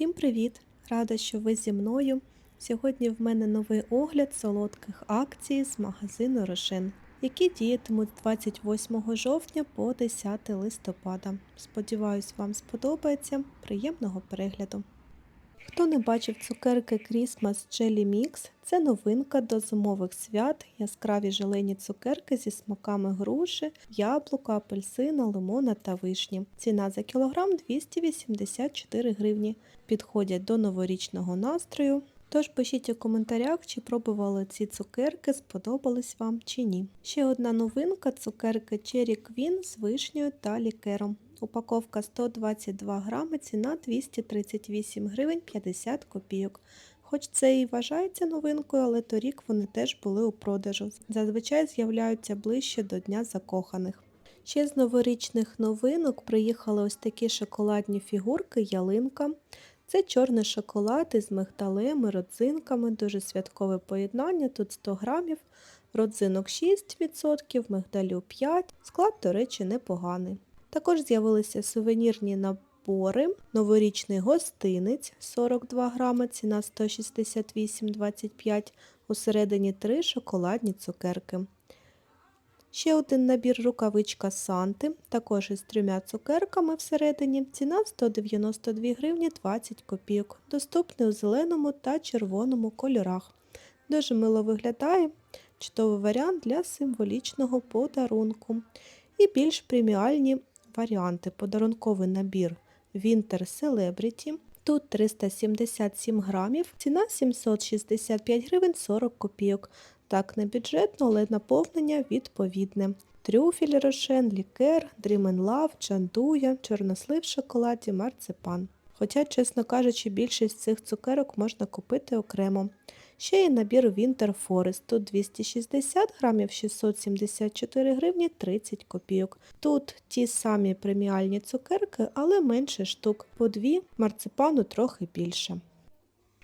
Всім привіт! Рада, що ви зі мною. Сьогодні в мене новий огляд солодких акцій з магазину Рошин, які діятимуть 28 жовтня по 10 листопада. Сподіваюсь, вам сподобається. Приємного перегляду! Хто не бачив цукерки Christmas Jelly Mix, це новинка до зимових свят, яскраві желені цукерки зі смаками груші, яблука, апельсина, лимона та вишні. Ціна за кілограм 284 гривні. Підходять до новорічного настрою. Тож пишіть у коментарях, чи пробували ці цукерки, сподобались вам чи ні. Ще одна новинка цукерки Cherry Queen з вишнею та лікером. Упаковка 122 грами, ціна 238 гривень 50 копійок. Хоч це і вважається новинкою, але торік вони теж були у продажу. Зазвичай з'являються ближче до Дня закоханих. Ще з новорічних новинок приїхали ось такі шоколадні фігурки ялинка. Це чорний шоколад із мигдалем родзинками, дуже святкове поєднання, тут 100 грамів, родзинок 6%, мигдалю 5%, склад, до речі, непоганий. Також з'явилися сувенірні набори, новорічний гостинець 42 грами, ціна 168,25, усередині 3 шоколадні цукерки. Ще один набір рукавичка Санти, також із трьома цукерками всередині, ціна 192 гривні 20 копійок, доступний у зеленому та червоному кольорах. Дуже мило виглядає, чудовий варіант для символічного подарунку. І більш преміальні варіанти. Подарунковий набір Winter Celebrity. Тут 377 грамів, ціна 765 гривень 40 копійок. Так, не бюджетно, але наповнення відповідне. Трюфель рошен, лікер, Love, чандуя, чорнослив в шоколаді, марципан. Хоча, чесно кажучи, більшість цих цукерок можна купити окремо. Ще є набір Winter Forest. Тут 260 грамів 674 гривні 30 копійок. Тут ті самі преміальні цукерки, але менше штук. По дві марципану трохи більше.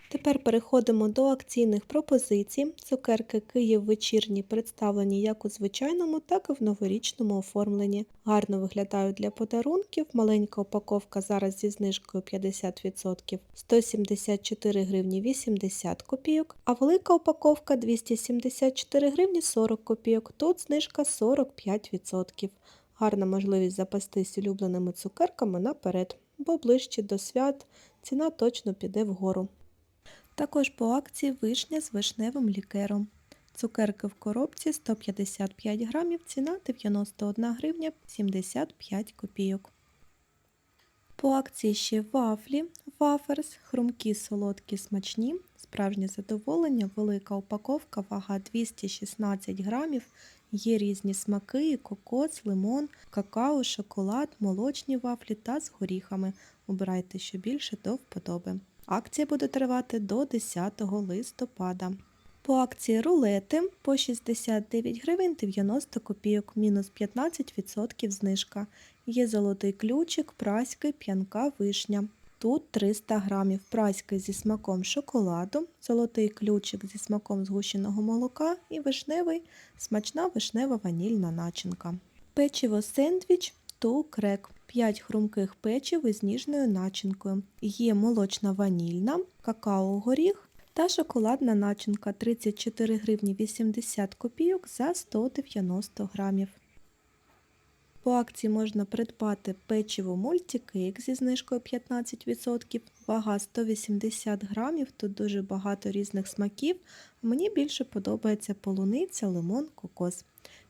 Тепер переходимо до акційних пропозицій. Цукерки Київ вечірні представлені як у звичайному, так і в новорічному оформленні. Гарно виглядають для подарунків. Маленька упаковка зараз зі знижкою 50% 174 гривні 80 копійок, а велика упаковка 274 гривні 40 копійок. Тут знижка 45%. Гарна можливість запастись улюбленими цукерками наперед, бо ближче до свят ціна точно піде вгору. Також по акції вишня з вишневим лікером. Цукерки в коробці 155 грамів, ціна 91 гривня 75 копійок. По акції ще вафлі, ваферс, хрумкі, солодкі, смачні, справжнє задоволення, велика упаковка, вага 216 грамів, є різні смаки, кокос, лимон, какао, шоколад, молочні вафлі та з горіхами. Обирайте що більше до вподоби. Акція буде тривати до 10 листопада. По акції рулети по 69 гривень 90 копійок, мінус 15% знижка. Є золотий ключик, праський, п'янка вишня. Тут 300 грамів праський зі смаком шоколаду, золотий ключик зі смаком згущеного молока і вишневий, смачна вишнева ванільна начинка. Печиво сендвіч ту крек. 5 хрумких печив із ніжною начинкою. Є молочна ванільна, какао-горіх та шоколадна начинка 34 гривні 80 копійок за 190 грамів. По акції можна придбати печиво мультикейк зі знижкою 15%, вага 180 грамів, тут дуже багато різних смаків. Мені більше подобається полуниця, лимон, кокос.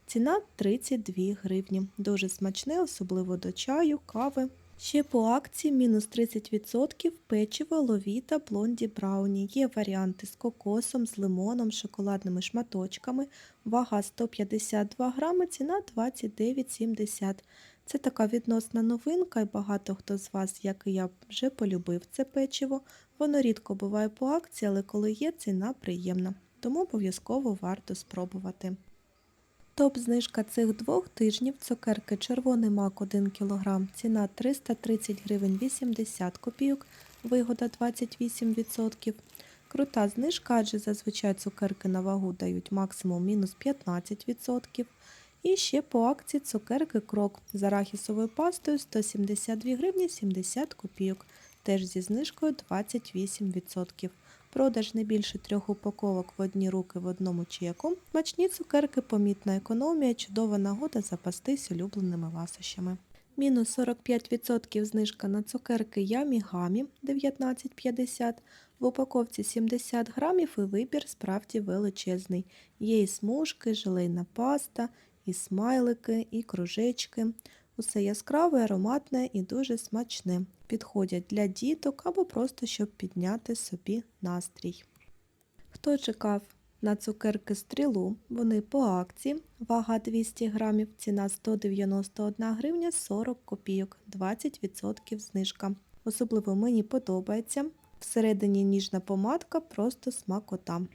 Ціна 32 гривні. Дуже смачне, особливо до чаю, кави. Ще по акції мінус 30% печиво ловіта блонді брауні. Є варіанти з кокосом, з лимоном, шоколадними шматочками. Вага 152 грами, ціна 29,70. Це така відносна новинка, і багато хто з вас, як і я, вже полюбив це печиво. Воно рідко буває по акції, але коли є, ціна приємна. Тому обов'язково варто спробувати. Топ-знижка цих двох тижнів цукерки червоний мак 1 кг, ціна 330 гривень 80 копійок, вигода 28%. Крута знижка, адже зазвичай цукерки на вагу дають максимум мінус 15%. І ще по акції цукерки крок з арахісовою пастою 172 гривні 70 копійок. теж зі знижкою 28%. Продаж не більше трьох упаковок в одні руки в одному чеку. Смачні цукерки, помітна економія, чудова нагода запастись улюбленими ласощами. Мінус 45% знижка на цукерки Ямі Гамі 19,50. В упаковці 70 грамів і вибір справді величезний. Є і смужки, желейна паста, і смайлики, і кружечки. Усе яскраве, ароматне і дуже смачне. Підходять для діток або просто щоб підняти собі настрій. Хто чекав на цукерки стрілу, вони по акції, вага 200 грамів, ціна 191 гривня 40 копійок, 20% знижка. Особливо мені подобається. Всередині ніжна помадка, просто смакота.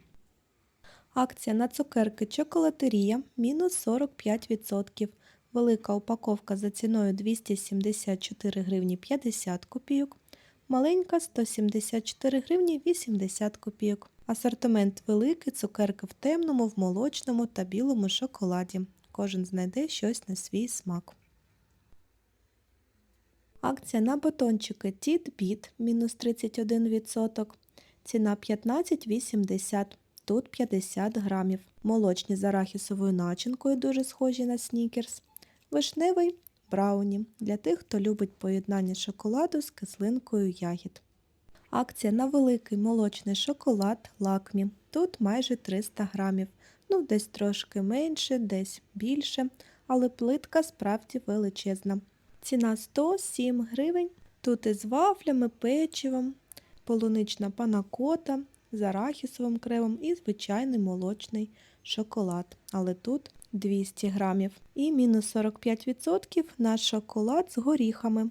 Акція на цукерки чоколатерія мінус 45%. Велика упаковка за ціною 274 гривні 50 копійок. Маленька 174 гривні 80 копійок. Асортимент великий, цукерки в темному, в молочному та білому шоколаді. Кожен знайде щось на свій смак. Акція на батончики Тіт Біт мінус 31%. Ціна 15,80. Тут 50 грамів. Молочні з арахісовою начинкою дуже схожі на снікерс. Вишневий брауні для тих, хто любить поєднання шоколаду з кислинкою ягід. Акція на великий молочний шоколад лакмі. Тут майже 300 грамів. Ну, десь трошки менше, десь більше, але плитка справді величезна. Ціна 107 гривень. Тут із вафлями, печивом, полунична панакота з арахісовим кремом і звичайний молочний шоколад. Але тут 200 грамів. І мінус 45% на шоколад з горіхами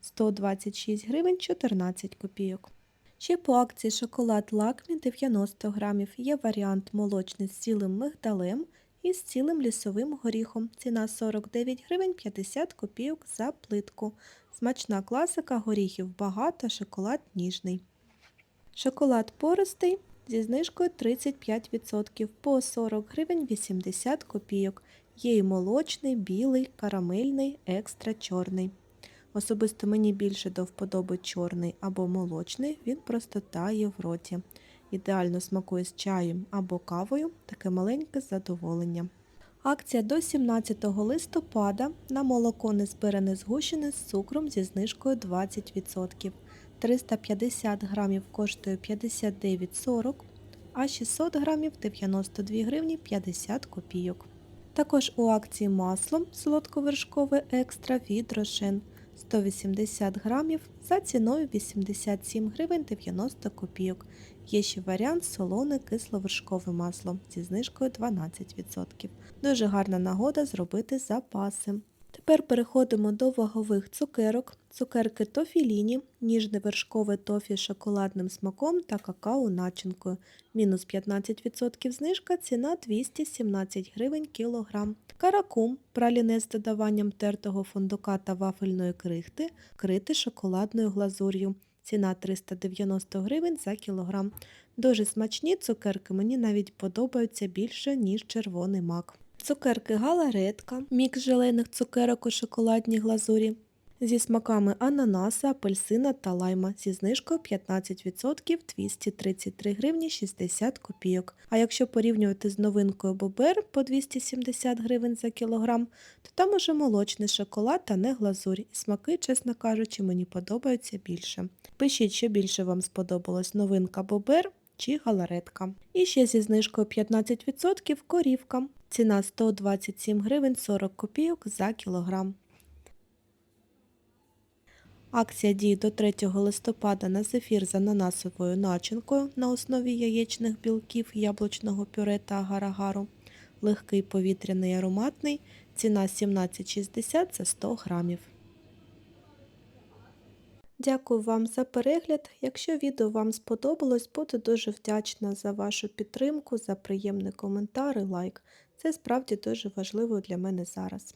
126 гривень 14 копійок. Ще по акції шоколад лакмі 90 грамів. Є варіант молочний з цілим мигдалем і з цілим лісовим горіхом. Ціна 49 гривень 50 копійок за плитку. Смачна класика, горіхів багато, шоколад ніжний. Шоколад пористий зі знижкою 35% по 40 гривень 80 копійок. Є і молочний, білий, карамельний, екстра чорний. Особисто мені більше до вподоби чорний або молочний, він просто тає в роті. Ідеально смакує з чаєм або кавою, таке маленьке задоволення. Акція до 17 листопада на молоко незбирене згущене з цукром зі знижкою 20%. 350 грамів коштує 59,40, а 600 грамів 92 гривні 50 копійок. Також у акції масло солодковершкове екстра від Рошен 180 грамів за ціною 87 гривень 90 копійок. Є ще варіант солоне кисловершкове масло зі знижкою 12%. Дуже гарна нагода зробити запаси. Тепер переходимо до вагових цукерок. Цукерки тофіліні, ніжне вершкове тофі з шоколадним смаком та какао начинкою. Мінус 15% знижка, ціна 217 гривень кілограм. Каракум, праліне з додаванням тертого фундука та вафельної крихти, крити шоколадною глазур'ю. Ціна 390 гривень за кілограм. Дуже смачні цукерки мені навіть подобаються більше, ніж червоний мак. Цукерки галаретка, мікс желейних цукерок у шоколадній глазурі. Зі смаками ананаса, апельсина та лайма зі знижкою 15% 233 гривні 60 копійок. А якщо порівнювати з новинкою Бобер по 270 гривень за кілограм, то там уже молочний шоколад та не глазурь. І смаки, чесно кажучи, мені подобаються більше. Пишіть, що більше вам сподобалось новинка Бобер чи галаретка. І ще зі знижкою 15% корівка. Ціна 127 гривень 40 копійок за кілограм. Акція діє до 3 листопада на зефір з ананасовою начинкою на основі яєчних білків, яблучного пюре та агар-агару. Легкий повітряний ароматний. Ціна 17,60 за 100 грамів. Дякую вам за перегляд. Якщо відео вам сподобалось, буду дуже вдячна за вашу підтримку, за приємний коментар і лайк. Це справді дуже важливо для мене зараз.